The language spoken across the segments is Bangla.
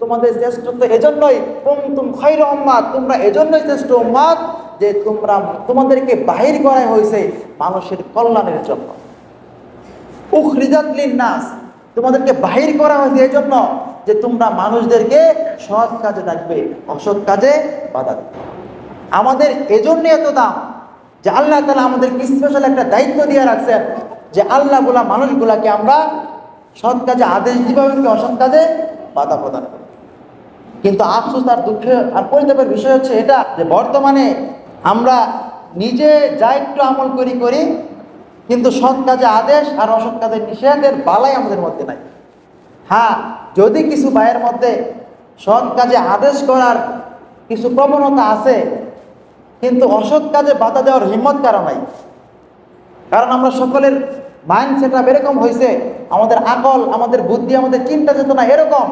তোমাদের শ্রেষ্ঠত্ব এজন্যই। কুমতুম খৈর উম্মাদ তোমরা এজন্যই শ্রেষ্ঠ উম্মাদ যে তোমরা তোমাদেরকে বাহির করা হয়েছে মানুষের কল্যাণের জন্য। উখরিজাত নাস তোমাদেরকে বাহির করা হয়েছে এই জন্য যে তোমরা মানুষদেরকে সৎ কাজে ডাকবে, অসৎ কাজে বাধা দেবে। আমাদের এজন্য এত দাম যে আল্লাহ তালা আমাদেরকে স্পেশাল একটা দায়িত্ব দিয়ে রাখছেন যে আল্লাহ বলা মানুষগুলাকে আমরা সৎ কাজে, আদেশ দিব অসৎ কাজে বাধা প্রদান করব কিন্তু আফসোস আর দুঃখ আর পরিতাপের বিষয় হচ্ছে এটা যে বর্তমানে আমরা নিজে যা একটু আমল করি করি, কিন্তু সৎ কাজে আদেশ আর অসৎ কাজে নিষেধের বালাই আমাদের মধ্যে নাই। হ্যাঁ যদি কিছু ভাইয়ের মধ্যে সৎ কাজে আদেশ করার কিছু প্রবণতা আছে, কিন্তু অসৎ কাজে বাধা দেওয়ার হিম্মত কারও নাই। কারণ আমরা সকলের মাইন্ড সেট এরকম হয়েছে আমাদের আকল, আমাদের বুদ্ধি, আমাদের চিন্তা চেতনা এরকম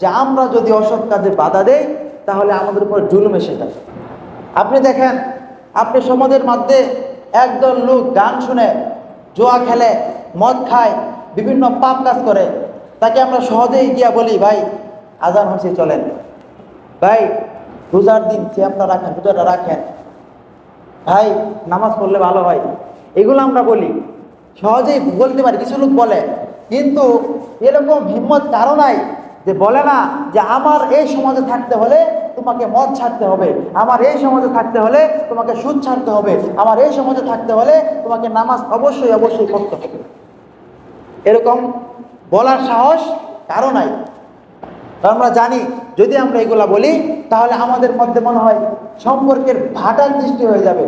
যে আমরা যদি অসৎ কাজে বাধা দেই, তাহলে আমাদের উপর জুলুম এসে যাবে আপনি দেখেন, আপনি সমাজের মধ্যে একদল লোক গান শুনে, জোয়া খেলে, মদ খায়, বিভিন্ন পাপ কাজ করে, তাকে আমরা সহজেই গিয়া বলি, ভাই, আজান হচ্ছে চলেন। ভাই, রোজার দিন সিয়ামটা রাখেন, রোজাটা রাখেন। ভাই, নামাজ পড়লে ভালো হয়। এগুলো আমরা বলি। সহজেই বলতে পারি, কিছু লোক বলে, কিন্তু এরকম হিম্মত কারও নাই। যে বলে না যে আমার এই সমাজে থাকতে হলে তোমাকে মদ ছাড়তে হবে, আমার এই সমাজে থাকতে হলে তোমাকে সুদ ছাড়তে হবে, আমার এই সমাজে থাকতে হলে তোমাকে নামাজ অবশ্যই অবশ্যই পড়তে হবে। এরকম বলার সাহস কারও নাই। আমরা জানি, যদি আমরা এগুলা বলি, তাহলে আমাদের মধ্যে মনে হয় সম্পর্কের ভাটার সৃষ্টি হয়ে যাবে।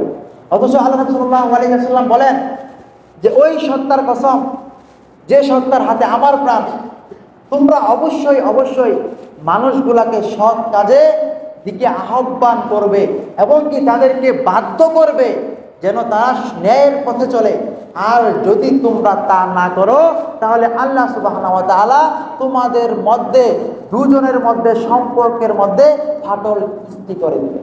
অথচ আল্লাহ সাল্লাহ আলাইসাল্লাম বলেন যে, ওই সত্তার কসম, যে সত্তার হাতে আমার প্রাণ তোমরা অবশ্যই অবশ্যই মানুষগুলাকে সৎ কাজে দিকে আহ্বান করবে এবং কি তাদেরকে বাধ্য করবে যেন তারা ন্যায়ের পথে চলে। আর যদি তোমরা তা না করো, তাহলে আল্লাহ সুবাহ তোমাদের মধ্যে, দুজনের মধ্যে, সম্পর্কের মধ্যে ফাটল সৃষ্টি করে দেবে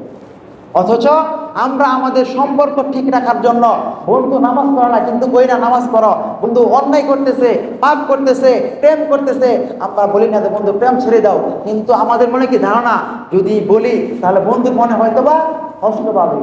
অথচ আমরা আমাদের সম্পর্ক ঠিক রাখার জন্য বন্ধু নামাজ পড়ো না, কিন্তু কই না নামাজ পড়ো। বন্ধু, অন্যায় করতেছে, পাপ করতেছে, প্রেম করতেছে। আমরা বলি না যে, বন্ধু, প্রেম ছেড়ে দাও। কিন্তু আমাদের মনে কি ধারণা? যদি বলি, তাহলে বন্ধুর মনে হয়তো বা কষ্ট পাবে।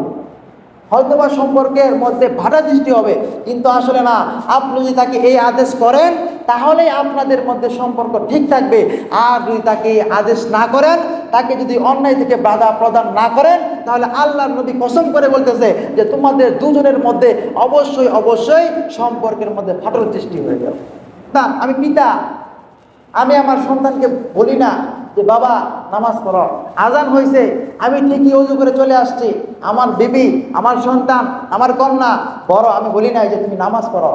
হয়তোবা সম্পর্কের মধ্যে ভাটা সৃষ্টি হবে। কিন্তু আসলে না, আপনি যদি তাকে এই আদেশ করেন, তাহলেই আপনাদের মধ্যে সম্পর্ক ঠিক থাকবে। আর যদি তাকে আদেশ না করেন, তাকে যদি অন্যায় থেকে বাধা প্রদান না করেন তাহলে আল্লাহ নবী কসম করে বলতেছে যে তোমাদের দুজনের মধ্যে অবশ্যই অবশ্যই সম্পর্কের মধ্যে ফাটল সৃষ্টি হয়ে যাবে। না, আমি পিতা। আমি আমার সন্তানকে বলি না যে, বাবা, নামাজ পড়ো। আজান হয়েছে আমি ঠিকই অজু করে চলে আসছি। আমার বিবি, আমার সন্তান, আমার কন্যা, বড়, আমি বলি না যে তুমি নামাজ পড়ো।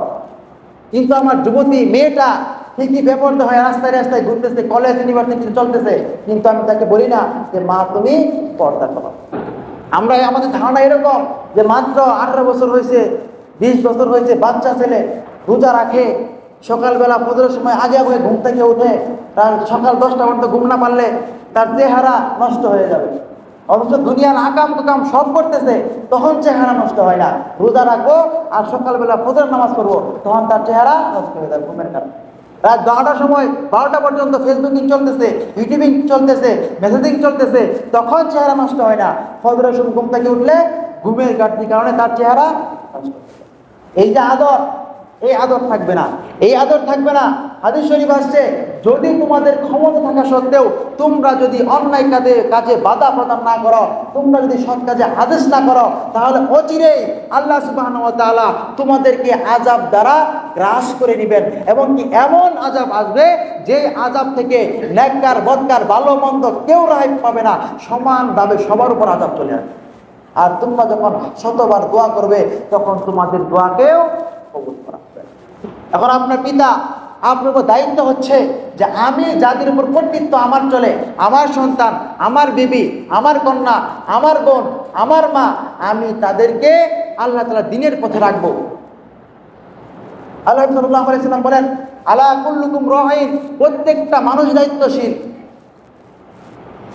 কিন্তু আমার যুবতী মেয়েটা ঠিকই বেপর্দ হয়, রাস্তায় রাস্তায় ঘুরতেছে, কলেজ ইউনিভার্সিটি চলতেছে। কিন্তু আমি তাকে বলি না যে, মা, তুমি পর্দা করো। আমরা আমাদের ধারণা এরকম যে মাত্র আঠারো বছর হয়েছে, বিশ বছর হয়েছে, বাচ্চা ছেলে রোজা রাখে, সকালবেলা ফজরের সময় আগে আগে ঘুম থেকে উঠে তার সকাল দশটা পর্যন্ত ঘুম না পারলে তার চেহারা নষ্ট হয়ে যাবে। অথচ দুনিয়ার আকাম কুকাম সব করতেছে, তখন চেহারা নষ্ট হয় না। রোজা রাখব আর সকালবেলা ফজর নামাজ পড়ব, তখন তার চেহারা নষ্ট হয়ে যাবে ঘুমের কারণে। রাত বারোটার সময় বারোটা পর্যন্ত ফেসবুকিং চলতেছে ইউটিউবিং চলতেছে মেসেজিং চলতেছে, তখন চেহারা নষ্ট হয় না ফজরের সময় ঘুম থেকে উঠলে ঘুমের ঘাটতির কারণে তার চেহারা। এই যে আদর, এই আদর থাকবে না, এই আদর থাকবে না হাদিস শরীফ আসছে, যদি তোমাদের ক্ষমতা থাকা সত্ত্বেও তোমরা যদি অন্যায় কাজে কাজে বাধা প্রদান না করো, তোমরা যদি সৎ কাজে আদেশ না করো, তাহলে অচিরেই আল্লাহ সুবাহ তোমাদেরকে আজাব দ্বারা গ্রাস করে নেবেন। এবং কি এমন আজাব আসবে যে আজাব থেকে ন্যাক্কার বদকার ভালো মন্দ কেউ রায় পাবে না। সমানভাবে সবার উপর আজাব চলে আসবে। আর তোমরা যখন শতবার দোয়া করবে, তখন তোমাদের দোয়াকেও কবুল করা হবে। এখন আপনার পিতা আপনার দায়িত্ব হচ্ছে যে আমি যাদের উপর কর্তৃত্ব আমার চলে, আমার সন্তান, আমার বিবি, আমার কন্যা, আমার বোন, আমার মা, আমি তাদেরকে আল্লাহ তালা দিনের পথে রাখব। আল্লাহ সাল্লাম বলেন, আলা কুল্লুকুম রহিন প্রত্যেকটা মানুষ দায়িত্বশীল।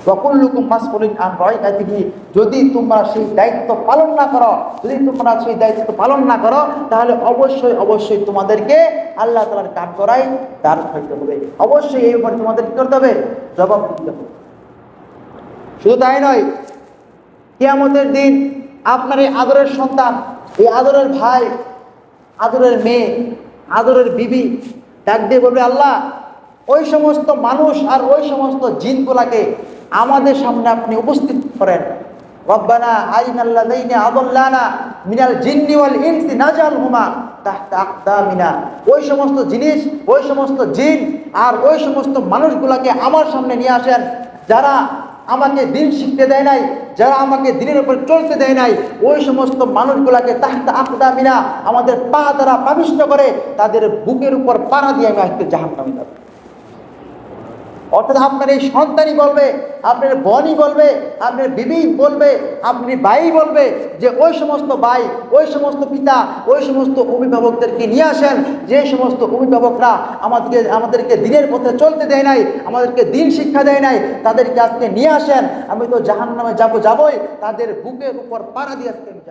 সকল্লুকুম মাসকুলিন আন রাইকাতিহি যদি তোমরা সেই দায়িত্ব পালন না করো, যদি তোমরা সেই দায়িত্ব পালন না করো, তাহলে অবশ্যই অবশ্যই তোমাদেরকে আল্লাহ তাআলার কাঠ করাই দাঁড় হইতে হবে। অবশ্যই এই উপরে তোমাদের কি করতে হবে? জবাব দিতে হবে। শুধু তাই নয়, কিয়ামতের দিন আপনার এই আদরের সন্তান, এই আদরের ভাই, আদরের মেয়ে, আদরের বিবি, ডাক দিয়ে বলবে, আল্লাহ, ওই সমস্ত মানুষ আর ওই সমস্ত জিনগুলাকে আমাদের সামনে আপনি উপস্থিত করেন। ইনসি ওই সমস্ত জিনিস, ওই সমস্ত জিন আর ওই সমস্ত আমার সামনে নিয়ে আসেন। যারা আমাকে দিন শিখতে দেয় নাই, যারা আমাকে দিনের উপর চলতে দেয় নাই, ওই সমস্ত মানুষগুলাকে তাহতা আকদামিনা আমাদের পা দ্বারা পাবিষ্ট করে তাদের বুকের উপর পাড়া দিয়ে আমি আজকে জাহান নামে যাব। অর্থাৎ আপনার এই সন্তানই বলবে, আপনার বোনই বলবে, আপনার বিবি বলবে আপনি ভাই বলবে যে ওই সমস্ত বাই ওই সমস্ত পিতা, ওই সমস্ত অভিভাবকদেরকে নিয়ে আসেন। যে সমস্ত অভিভাবকরা আমাদেরকে আমাদেরকে দিনের পথে চলতে দেয় নাই, আমাদেরকে দিন শিক্ষা দেয় নাই, তাদেরকে আজকে নিয়ে আসেন। আমি তো জাহান নামে যাব, যাবই, তাদের বুকের উপর পাড়া দিয়ে আজকে আমি